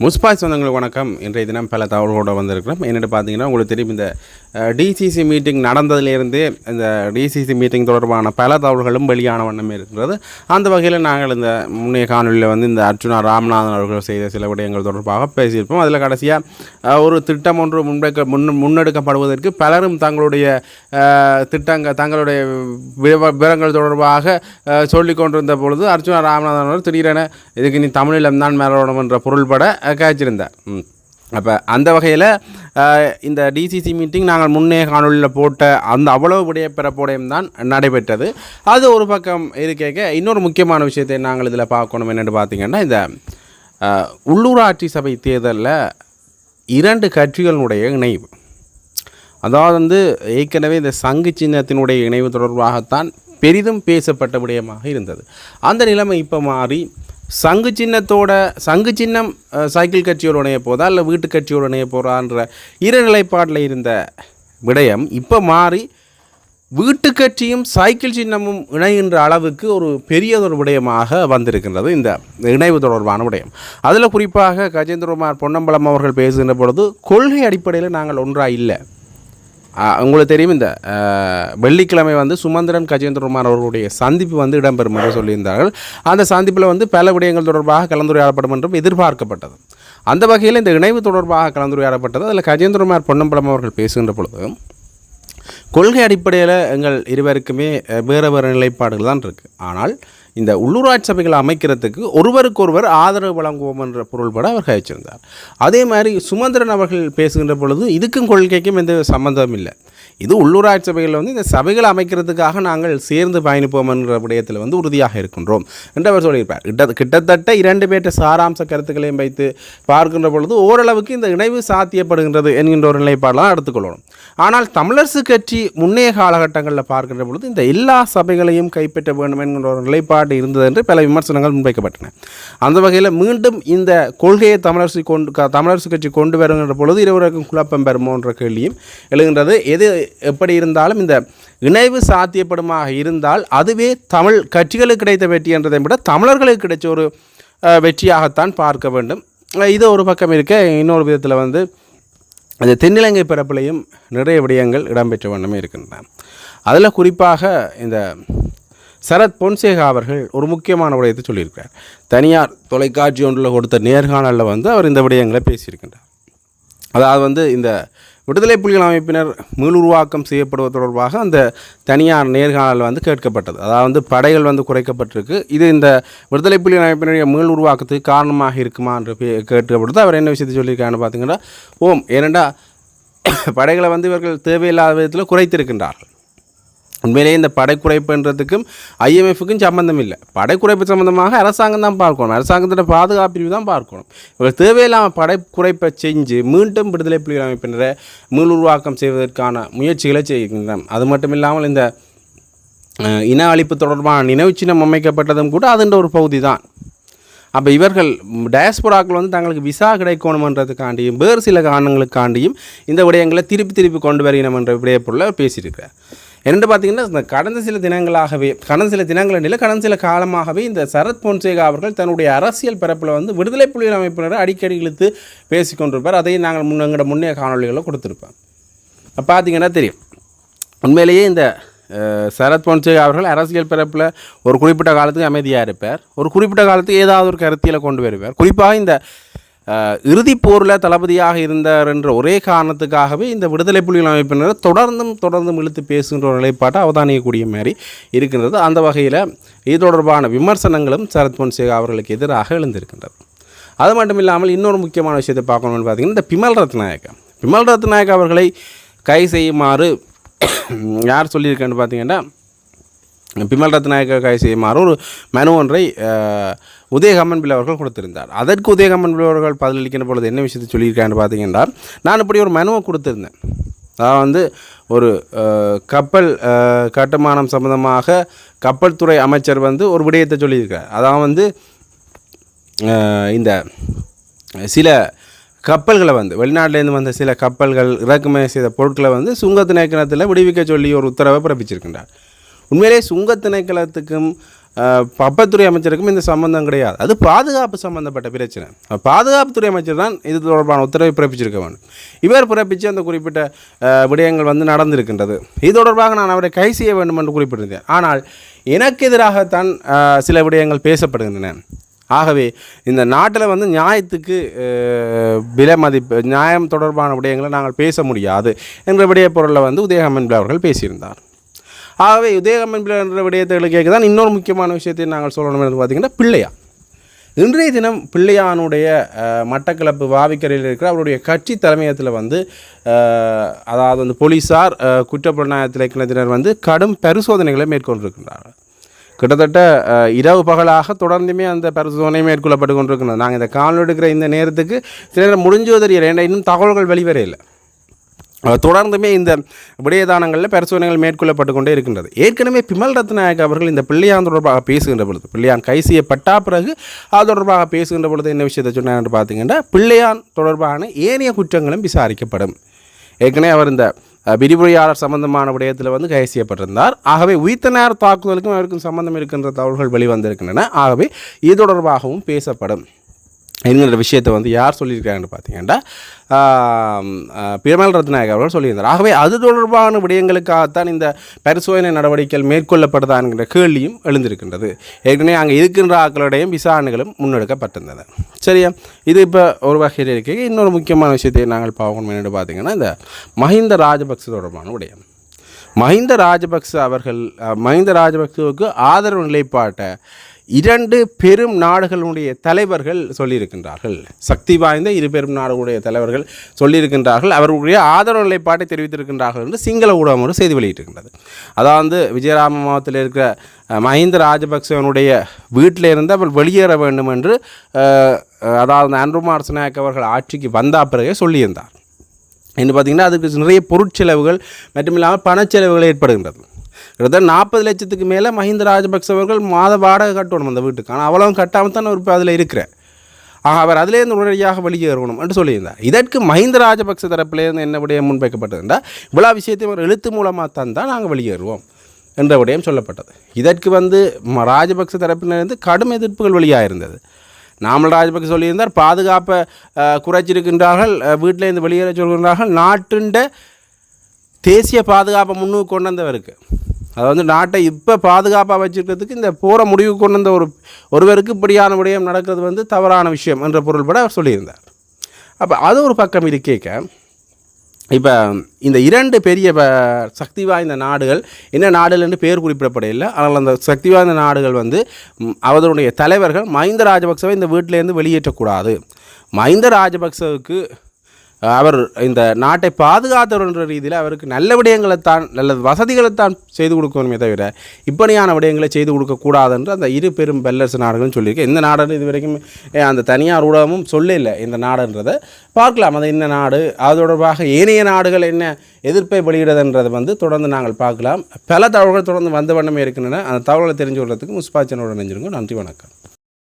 முஸ்பாய் சொந்தங்களுக்கு வணக்கம். இன்றைய தினம் பல தகவல்களோடு வந்திருக்கிறோம். என்னென்னு பார்த்தீங்கன்னா உங்களுக்கு தெரியும் இந்த டிசிசி மீட்டிங் நடந்ததுலேருந்தே இந்த டிசிசி மீட்டிங் தொடர்பான பல தகவல்களும் வெளியான வண்ணமே இருக்கிறது அந்த வகையில் நாங்கள் இந்த முன்னைய காணொலியில் வந்து இந்த அர்ச்சுனா ராமநாதன் அவர்கள் செய்த சில விடயங்கள் தொடர்பாக பேசியிருப்போம். அதில் கடைசியாக ஒரு திட்டம் ஒன்று முன்வைக்க முன் முன்னெடுக்கப்படுவதற்கு பலரும் தங்களுடைய திட்டங்கள் தங்களுடைய விவ- விவரங்கள் தொடர்பாக சொல்லிக்கொண்டிருந்த பொழுது அர்ச்சுனா ராமநாதன் அவர்கள் திடீரென இதுக்கு நீ தமிழில் தான் மேலோடம் என்ற பொருள்பட காய்ச்சிருந்தார் அப்போ அந்த வகையில் இந்த டிசிசி மீட்டிங் நாங்கள் முன்னே காணொலியில் போட்ட அந்த அவ்வளவு விடைய பிறப்போடையும் தான் நடைபெற்றது. அது ஒரு பக்கம் இருக்க இன்னொரு முக்கியமான விஷயத்தை நாங்கள் இதில் பார்க்கணும் என்னென்னு பார்த்தீங்கன்னா இந்த உள்ளூராட்சி சபை தேர்தலில் இரண்டு கட்சிகளினுடைய இணைவு. அதாவது வந்து ஏற்கனவே இந்த சங்கு சின்னத்தினுடைய இணைவு தொடர்பாகத்தான் பெரிதும் பேசப்பட்ட விடயமாக இருந்தது. அந்த நிலைமை இப்போ மாறி சங்கு சின்னத்தோட சங்கு சின்னம் சைக்கிள் கட்சியோடு இணைய போதா இல்லை வீட்டு கட்சியோடு இணைய போகிறான்ற இரு நிலைப்பாட்டில் இருந்த விடயம் இப்போ மாறி வீட்டு கட்சியும் சைக்கிள் சின்னமும் இணைகின்ற அளவுக்கு ஒரு பெரியதொரு விடயமாக வந்திருக்கின்றது இந்த இணைவு தொடர்பான விடயம். அதில் குறிப்பாக கஜேந்திரகுமார் பொன்னம்பலம் அவர்கள் பேசுகின்ற பொழுது கொள்கை அடிப்படையில் நாங்கள் ஒன்றாக இல்லை. உங்களுக்கு தெரியும் இந்த வெள்ளிக்கிழமை வந்து சுமந்திரன் கஜேந்திரகுமார் அவர்களுடைய சந்திப்பு வந்து இடம்பெறும் என்று சொல்லியிருந்தார்கள். அந்த சந்திப்பில் வந்து பல விடயங்கள் தொடர்பாக கலந்துரையாடப்படும் என்றும் எதிர்பார்க்கப்பட்டது. அந்த வகையில் இந்த இணைவு தொடர்பாக கலந்துரையாடப்பட்டது. அதில் கஜேந்திரகுமார் பொன்னம்பலம் அவர்கள் பேசுகின்ற பொழுது கொள்கை அடிப்படையில் எங்கள் இருவருக்குமே வேறு வேறு நிலைப்பாடுகள் தான் இருக்குது ஆனால் இந்த உள்ளூராட்சி சபைகளை அமைக்கிறதுக்கு ஒருவருக்கொருவர் ஆதரவு வழங்குவோம் என்ற பொருள்பட அவர் கழிச்சிருந்தார். அதே மாதிரி சுமந்திரன் அவர்கள் பேசுகின்ற பொழுது இதுக்கும் கொள்கைக்கும் எந்த சம்மந்தம் இல்லை. இது உள்ளூராட்சி சபைகளில் வந்து இந்த சபைகளை அமைக்கிறதுக்காக நாங்கள் சேர்ந்து பயணிப்போம் என்ற விடயத்தில் வந்து உறுதியாக இருக்கின்றோம் என்று அவர் சொல்லியிருப்பார். கிட்ட கிட்டத்தட்ட இரண்டு பேற்ற சாராம்ச கருத்துக்களையும் வைத்து பார்க்கின்ற பொழுது ஓரளவுக்கு இந்த இணைவு சாத்தியப்படுகின்றது என்கின்ற ஒரு நிலைப்பாடெல்லாம் எடுத்துக்கொள்ளணும். ஆனால் தமிழரசு கட்சி முன்னைய காலகட்டங்களில் பார்க்கின்ற பொழுது இந்த எல்லா சபைகளையும் கைப்பற்ற வேண்டும் என்கின்ற ஒரு நிலைப்பாடு இருந்தது என்று பல விமர்சனங்கள் முன்வைக்கப்பட்டன. அந்த வகையில் மீண்டும் இந்த கொள்கையை தமிழரசு கொண்டு தமிழரசு கட்சி கொண்டு வருகின்ற பொழுது இருவருக்கும் குழப்பம் பெறுமோ என்ற கேள்வியும் எழுகின்றது. எது எப்படி இருந்தாலும் இந்த இணைவு சாத்தியப்படுமாக இருந்தால் அதுவே தமிழ் கட்சிகளுக்கு கிடைத்த வெற்றி என்றதை விட தமிழர்களுக்கு கிடைச்ச ஒரு வெற்றியாகத்தான் பார்க்க வேண்டும். இது ஒரு பக்கம் இருக்க இன்னொரு விதத்தில் வந்து அந்த தென்னிலங்கை பிறப்பிலையும் நிறைய விடயங்கள் இடம்பெற்ற வண்ணமே இருக்கின்றன. அதில் குறிப்பாக இந்த சரத் பொன்சேகா அவர்கள் ஒரு முக்கியமான விடயத்தை சொல்லியிருக்கிறார். தனியார் தொலைக்காட்சி ஒன்றில் கொடுத்த நேர்காணலில் வந்து அவர் இந்த விடயங்களை பேசியிருக்கின்றார். அதாவது வந்து இந்த விடுதலை புலிகள் அமைப்பினர் மீளுருவாக்கம் செய்யப்படுவது தொடர்பாக அந்த தனியார் நேர்காணல் வந்து கேட்கப்பட்டது. அதாவது வந்து படைகள் வந்து குறைக்கப்பட்டிருக்கு. இது இந்த விடுதலை புலிகள் அமைப்பினுடைய மீள் உருவாக்கத்துக்கு காரணமாக இருக்குமா என்று பே- கேட்கப்படுது அவர் என்ன விஷயத்தை சொல்லியிருக்காருன்னு பார்த்தீங்கன்னா ஓம் ஏனெண்டா படைகளை வந்து இவர்கள் தேவையில்லாத விதத்தில் குறைத்திருக்கின்றார்கள். உண்மையிலேயே இந்த படைக்குறைப்புன்றதுக்கும் ஐஎம்எஃப்புக்கும் ஐஎம்எஃப்க்கும் சம்மந்தம் இல்லை படைக்குறைப்பு சம்மந்தமாக அரசாங்கம் தான் பார்க்கணும். அரசாங்கத்தோட பாதுகாப்பு பிரிவு தான் பார்க்கணும். இவர் தேவையில்லாமல் படைக்குறைப்பை செஞ்சு மீண்டும் விடுதலை புலிகள் அமைப்பினரை மீள் உருவாக்கம் செய்வதற்கான முயற்சிகளை செய்கின்றன. அது மட்டும் இல்லாமல் இந்த இன அழிப்பு தொடர்பான நினைவுச்சின்னம் அமைக்கப்பட்டதும் கூட அதுன்ற ஒரு பகுதி தான். அப்போ இவர்கள் டயஸ்போராக்கள் வந்து தங்களுக்கு விசா கிடைக்கணுமன்றதுக்காண்டியும் வேறு சில காரணங்களுக்காண்டியும் இந்த விடயங்களை திருப்பி திருப்பி கொண்டு வருகிறோம் என்ற விடயப்பொருளை பேசியிருக்கிறார். என்று பார்த்தீங்கன்னா இந்த கடந்த சில தினங்களாகவே கடந்த சில தினங்கள் கடந்த சில காலமாகவே இந்த சரத் பொன்சேகா அவர்கள் தன்னுடைய அரசியல் பரப்பில் வந்து விடுதலை புலிகள் அமைப்பினரை அடிக்கடி இழுத்து பேசிக்கொண்டிருப்பார் அதையும் நாங்கள் முன் எங்களோட முன்னைய காணொலிகளில் கொடுத்துருப்போம். பார்த்தீங்கன்னா தெரியும். உண்மையிலேயே இந்த சரத் பொன்சேகா அவர்கள் அரசியல் பிறப்பில் ஒரு குறிப்பிட்ட காலத்துக்கு அமைதியாக இருப்பார். ஒரு குறிப்பிட்ட காலத்துக்கு ஏதாவது ஒரு கருத்தியில் கொண்டு வருவார். குறிப்பாக இந்த இறுதிப் போரில் தளபதியாக இருந்தார் என்ற ஒரே காரணத்துக்காகவே இந்த விடுதலை புலிகள் அமைப்பினர் தொடர்ந்தும் தொடர்ந்தும் இழுத்து பேசுகின்ற ஒரு நிலைப்பாட்டை அவதானிக்கக்கூடிய மாதிரி இருக்கின்றது. அந்த வகையில் இது தொடர்பான விமர்சனங்களும் சரத் பொன்சேகா அவர்களுக்கு எதிராக எழுந்திருக்கின்றது. அது மட்டும் இல்லாமல் இன்னொரு முக்கியமான விஷயத்தை பார்க்கணும்னு பார்த்தீங்கன்னா இந்த பிமல் ரத்நாயக்கா. பிமல் ரத்நாயக் அவர்களை கை செய்யுமாறு யார் சொல்லியிருக்கேன்னு பார்த்தீங்கன்னா பிமல் ரத்நாயக்க கை செய்யுமாறு ஒரு மனு ஒன்றை அஹ், உதயகம்மன் பிள்ளை அவர்கள் கொடுத்திருந்தார். அதற்கு உதயகம்மன் பிள்ளை அவர்கள் பதிலளிக்கின்ற பொழுது என்ன விஷயத்தை சொல்லியிருக்கான்னு பார்த்தீங்கன்னா நான் இப்படி ஒரு மனுவை கொடுத்திருந்தேன். நான் வந்து ஒரு கப்பல் கட்டுமானம் சம்பந்தமாக கப்பல் துறை அமைச்சர் வந்து ஒரு விடயத்தை சொல்லியிருக்கார் அதாவது வந்து இந்த சில கப்பல்களை வந்து வெளிநாட்டிலேருந்து வந்த சில கப்பல்கள் இறக்குமதி செய்த பொருட்களை வந்து சுங்க திணைக்களத்தில் விடுவிக்க சொல்லி ஒரு உத்தரவை பிறப்பிச்சிருக்கின்றார். உண்மையிலே சுங்க திணைக்களத்துக்கும் பப்பத்துறை அமைச்சருக்கும் இந்த சம்பந்தம் கிடையாது. அது பாதுகாப்பு சம்பந்தப்பட்ட பிரச்சனை. பாதுகாப்புத்துறை அமைச்சர் தான் இது தொடர்பான உத்தரவை பிறப்பிச்சிருக்க வேண்டும். இவர் பிறப்பித்து அந்த குறிப்பிட்ட விடயங்கள் வந்து நடந்திருக்கின்றது. இது தொடர்பாக நான் அவரை கை செய்ய வேண்டும் என்று குறிப்பிட்டிருந்தேன். ஆனால் எனக்கு எதிராகத்தான் சில விடயங்கள் பேசப்படுகின்றன. ஆகவே இந்த நாட்டில் வந்து நியாயத்துக்கு விலை மதிப்பு நியாயம் தொடர்பான விடயங்களை நாங்கள் பேச முடியாது என்ற விடய பொருளை வந்து உதயகம்மன் அவர்கள் பேசியிருந்தார். ஆகவே உதயகம்மன் என்ற விடயத்தை தான் இன்னொரு முக்கியமான விஷயத்தை நாங்கள் சொல்லணும் என்று பார்த்தீங்கன்னா பிள்ளையா. இன்றைய தினம் பிள்ளையானுடைய மட்டக்களப்பு வாவிக்கரையில் இருக்கிற அவருடைய கட்சி தலைமையகத்தில் வந்து அதாவது வந்து போலீஸார் குற்றப்புலனாயத்தில் குற்றப்புலனாய்வு வந்து கடும் பரிசோதனைகளை மேற்கொண்டிருக்கின்றார்கள். கிட்டத்தட்ட இரவு பகலாக தொடர்ந்துமே அந்த பரிசோதனை மேற்கொள்ளப்பட்டு கொண்டிருக்கிறது நாங்கள் இந்த காணொலி எடுக்கிற இந்த நேரத்துக்கு சில நேரம் முடிஞ்சோ தெரியல ஏன்னா இன்னும் தகவல்கள் வெளிவரையில்லை தொடர்ந்துமே இந்த விடயதானங்களில் பரிசோதனைகள் மேற்கொள்ளப்பட்டு கொண்டே இருக்கின்றது. ஏற்கனவே பிமல் ரத்நாயக் அவர்கள் இந்த பிள்ளையான் தொடர்பாக பேசுகின்ற பொழுது பிள்ளையான் கை செய்யப்பட்டா பிறகு அது தொடர்பாக பேசுகின்ற பொழுது என்ன விஷயத்தை சொன்னார் பார்த்தீங்கன்னா பிள்ளையான் தொடர்பான ஏனைய குற்றங்களும் விசாரிக்கப்படும். ஏற்கனவே அவர் இந்த விரிவுரையாளர் சம்பந்தமான விடயத்தில் வந்து கைது செய்யப்பட்டிருந்தார். ஆகவே உயிர்த்த தாக்குதலுக்கும் அவருக்கும் சம்பந்தம் இருக்கின்ற தகவல்கள் வெளிவந்திருக்கின்றன. ஆகவே இது தொடர்பாகவும் பேசப்படும். என்கிற விஷயத்தை வந்து யார் சொல்லியிருக்காங்கன்னு பார்த்தீங்கன்னா பிரமல் ரத்நாயக் அவர்கள் சொல்லியிருந்தார். ஆகவே அது தொடர்பான விடயங்களுக்காகத்தான் இந்த பரிசோதனை நடவடிக்கைகள் மேற்கொள்ளப்படுதா என்கிற கேள்வியும் எழுந்திருக்கின்றது. ஏற்கனவே அங்கே இருக்கின்ற ஆக்களுடையும் விசாரணைகளும் முன்னெடுக்கப்பட்டிருந்தது. சரியா? இது இப்போ ஒரு வகையில் இருக்க இன்னொரு முக்கியமான விஷயத்தை நாங்கள் பார்க்கணும் என்னென்னு பார்த்தீங்கன்னா இந்த மஹிந்த ராஜபக்ச தொடர்பான விடயம். மஹிந்த ராஜபக்ச அவர்கள் மஹிந்த ராஜபக்சவுக்கு ஆதரவு நிலைப்பாட்டை இரண்டு பெரும் நாடுகளுடைய தலைவர்கள் சொல்லியிருக்கின்றார்கள். சக்தி வாய்ந்த இரு பெரும் நாடுகளுடைய தலைவர்கள் சொல்லியிருக்கின்றார்கள். அவர்களுடைய ஆதரவு நிலைப்பாட்டை தெரிவித்திருக்கின்றார்கள் என்று சிங்கள ஊடகம் ஒரு செய்தி வெளியிட்டிருக்கின்றது. அதாவது விஜயராம மாவட்டத்தில் இருக்கிற மஹிந்த ராஜபக்சவனுடைய வீட்டில் இருந்து அவர் வெளியேற வேண்டும் என்று அதாவது அன்ருமார் நாயக் அவர்கள் ஆட்சிக்கு வந்த பிறகே சொல்லியிருந்தார். என்று பார்த்தீங்கன்னா அதுக்கு நிறைய பொருட்செலவுகள் மட்டும் இல்லாமல் பணச்செலவுகள் ஏற்படுகின்றது. கிட்டத்தட்ட நாற்பது லட்சத்துக்கு மேலே மஹிந்த ராஜபக்ச அவர்கள் மாத வாடகை கட்டணும் அந்த வீட்டுக்கு. ஆனால் அவ்வளோ கட்டாமல் தான் அவர் இப்போ அதில் இருக்கிறார் ஆக அவர் அதிலேருந்து உடனடியாக வெளியேறணும் என்று சொல்லியிருந்தார். இதற்கு மஹிந்த ராஜபக்ச தரப்பிலேருந்து என்ன விடயம் முன்வைக்கப்பட்டதுண்டா இவ்வளோ விஷயத்தையும் ஒரு எழுத்து மூலமாக தான் நாங்கள் வெளியேறுவோம் என்ற விடயம் சொல்லப்பட்டது. இதற்கு வந்து ராஜபக்ச தரப்பிலிருந்து கடும் எதிர்ப்புகள் வெளியாக இருந்தது நாமல் ராஜபக்ச சொல்லியிருந்தார் பாதுகாப்பை குறைச்சிருக்கின்றார்கள் வீட்டிலேருந்து வெளியேற சொல்கின்றார்கள் நாட்டுண்ட தேசிய பாதுகாப்பை முன்னுக்கு கொண்டு வந்தவருக்கு. அதை வந்து நாட்டை இப்போ பாதுகாப்பாக வச்சுக்கிறதுக்கு இந்த போகிற முடிவு கொண்டு வந்த ஒரு ஒருவருக்கு இப்படியான விடயம் நடக்கிறது வந்து தவறான விஷயம் என்ற பொருள்பட அவர் சொல்லியிருந்தார். அப்போ அது ஒரு பக்கம் இருக்கேக்க இப்போ இந்த இரண்டு பெரிய ப- சக்தி வாய்ந்த நாடுகள் என்ன நாடுகள் என்று பேர் குறிப்பிடப்படவில்லை ஆனால் அந்த சக்தி வாய்ந்த நாடுகள் வந்து அவருடைய அவர்களுடைய தலைவர்கள் மஹிந்த ராஜபக்சவை இந்த வீட்டிலேருந்து வெளியேற்றக்கூடாது. மஹிந்த ராஜபக்சவுக்கு அவர் இந்த நாட்டை பாதுகாத்தவர் என்ற ரீதியில் அவருக்கு நல்ல விடயங்களைத்தான் நல்ல வசதிகளைத்தான் செய்து கொடுக்கணுமே தவிர இப்படியான விடயங்களை செய்து கொடுக்கக்கூடாது என்று அந்த இரு பெரும் பெல்லரசு நாடுகளும் சொல்லியிருக்கேன் இந்த நாடுன்னு இது வரைக்கும் அந்த தனியார் ஊடகமும் சொல்லல இந்த நாடுன்றதை. பார்க்கலாம் அது என்ன நாடு அது தொடர்பாக ஏனைய நாடுகள் என்ன எதிர்ப்பை வெளியிடுதுன்றதை வந்து தொடர்ந்து நாங்கள் பார்க்கலாம். பல தகவல்கள் தொடர்ந்து வந்த வண்ணமே இருக்கின்றன. அந்த தகவலை தெரிஞ்சு கொள்றதுக்கு முஸ்பாச்சனோட நினைஞ்சிருங்க நன்றி வணக்கம்.